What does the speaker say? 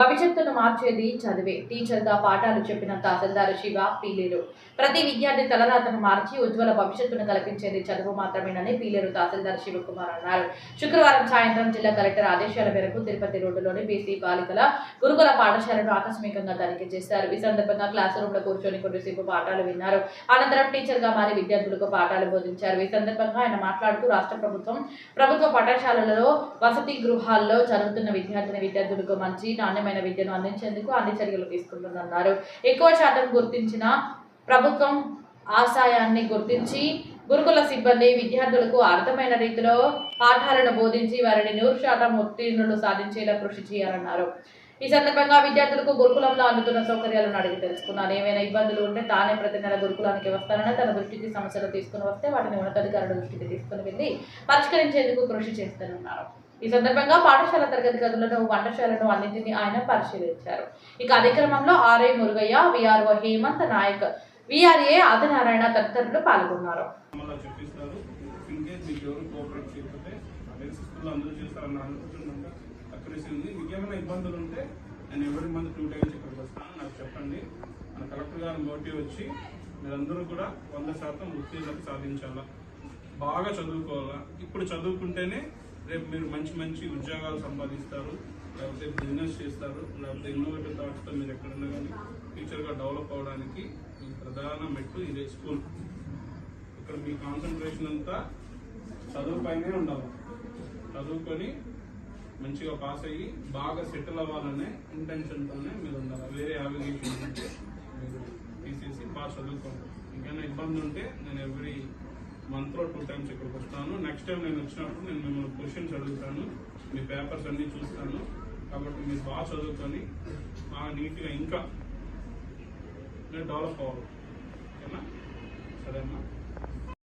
a భవిష్యత్తును మార్చేది చదివే. టీచర్గా పాఠాలు చెప్పిన తహసీల్దారు శివ పీలేరు. ప్రతి విద్యార్థి తలరాతను మార్చి ఉజ్వల భవిష్యత్తును కల్పించేది చదువు మాత్రమేనని పీలేరు తహసీల్దార్ శివకుమార్ అన్నారు. శుక్రవారం సాయంత్రం జిల్లా కలెక్టర్ ఆదేశాల మేరకు తిరుపతి రోడ్డులోని బీసీ బాలికల గురుకుల పాఠశాలను ఆకస్మికంగా తనిఖీ చేశారు. ఈ సందర్భంగా క్లాస్ రూమ్లో కూర్చొని కొద్దిసేపు పాఠాలు విన్నారు. అనంతరం టీచర్గా మారి విద్యార్థులకు పాఠాలు బోధించారు. ఈ సందర్భంగా ఆయన మాట్లాడుతూ రాష్ట్ర ప్రభుత్వం ప్రభుత్వ పాఠశాలలలో వసతి గృహాల్లో చదువుతున్న విద్యార్థిని విద్యార్థులకు మంచి నాణ్యమైన విద్యను అందించేందుకు అన్ని చర్యలు తీసుకుంటుందన్నారు. ఎక్కువ శాతం గుర్తించిన ప్రభుత్వం ఆశయాన్ని గుర్తించి గురుకుల సిబ్బంది విద్యార్థులకు అర్థమైన రీతిలో పాఠాలను బోధించి వారిని నూరు శాతం ఉత్తీర్ణులు సాధించేలా కృషి చేయాలన్నారు. ఈ సందర్భంగా విద్యార్థులకు గురుకులంలో అందుతున్న సౌకర్యాలను అడిగి తెలుసుకున్నాను ఏమైనా ఇబ్బందులు ఉంటే తానే ప్రతి నెల గురుకులానికి వస్తానని తన దృష్టికి సమస్యలు తీసుకుని వస్తే వాటిని ఉన్నతాధికారుల దృష్టికి తీసుకుని వెళ్ళి పరిష్కరించేందుకు కృషి చేస్తానన్నారు. ఈ సందర్భంగా పాఠశాల తరగతి గదులను వంటశాలను అన్నింటినీ ఆయన పరిశీలించారు. ఈ కార్యక్రమంలో RI Murugaiah VRO Hemanth Nayak VRA Adinarayana తదితరులు పాల్గొన్నారు. మళ్ళీ చెప్పిస్తారు? స్కూల్లో అందరూ చేస్తారని అనుకుంటున్నాక అక్యురసీ ఉంది ఇబ్బందులు ఉంటే నేను ఎవరి మంది టూ టైమ్స్ ఇక్కడికి వస్తాను నాకు చెప్పండి. మన కలెక్టర్ గారి మోటివ్ వచ్చి మీరందరూ కూడా వంద శాతం ఉత్తీర్ణత సాధించాలా? బాగా చదువుకోవాలా? ఇప్పుడు చదువుకుంటేనే రేపు మీరు మంచి మంచి ఉద్యోగాలు సంపాదిస్తారు లేకపోతే బిజినెస్ చేస్తారు లేకపోతే ఇన్నోవేటివ్ థాట్స్తో మీరు ఎక్కడన్నా కానీ ఫ్యూచర్గా డెవలప్ అవడానికి మీ ప్రధాన మెట్టు ఇదే స్కూల్ ఇక్కడ మీ కాన్సన్ట్రేషన్ అంతా చదువుపైనే ఉండాలి. చదువుకొని మంచిగా పాస్ అయ్యి బాగా సెటిల్ అవ్వాలనే ఇంటెన్షన్తోనే మీరు ఉండాలి. వేరే అవిగేషన్ ఉంటే మీరు తీసేసి బాగా చదువుకోండి. ఇంకైనా ఇబ్బంది ఉంటే నేను ఎవ్రీ మంత్లో టూ టైమ్స్ ఇక్కడికి వస్తాను. నెక్స్ట్ టైం నేను వచ్చినప్పుడు నేను మిమ్మల్ని క్వశ్చన్స్ అడుగుతాను. మీ పేపర్స్ అన్నీ చూస్తాను. కాబట్టి మీరు బాగా చదువుకొని ఆ నీట్గా ఇంకా డెవలప్ అవ్వాలి. ఓకేనా? సరేనా?